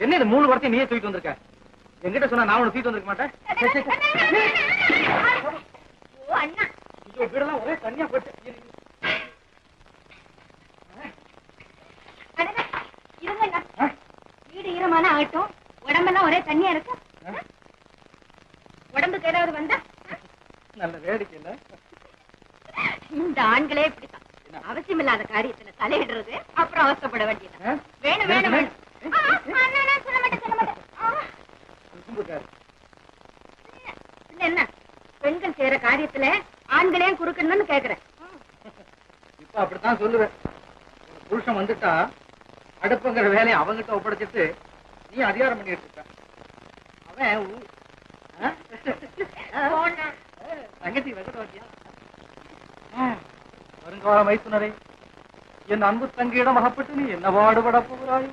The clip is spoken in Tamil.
என்ன இது மூணு வாரத்தையும் நீயே தூக்கிட்டு வந்திருக்க என்கிட்ட சொன்னா நான் உனக்கு தூக்கிட்டு வந்திருக்க மாட்டேன் வீடெல்லாம் ஒரே தனியா போயிட்டு. ஆ? வீடு ஈரமான ஆகட்டும் உடம்பெல்லாம் ஒரே தண்ணியா இருக்கு? உடம்புக்கு ஏதாவது வந்தா நல்ல வேடிக்கை இல்ல இந்த ஆண்களே இப்படித்தான் அவசியம் இல்லாத காரியத்துல தலையிடுறது அப்புறம் அவசப்பட வேண்டியது? வேணும் வேணும் வேணும் செய்யற காரியத்துல ஆண்களே குறுக்கணும்னு கேக்குறேன். இப்ப அப்படித்தான் சொல்லுவேன். புருஷன் வந்துட்டா அடுப்புங்கிற வேலையை அவங்கிட்ட ஒப்படைச்சிட்டு நீ அதிகாரம் பண்ணிட்டு இருக்க. அவன். தங்கச்சி வெங்கட வண்டியா வருங்கால மைத்துனரை என் அன்பு தங்கியிடம் அகப்பட்டு நீ என்ன பாடுபட போகிறாய்?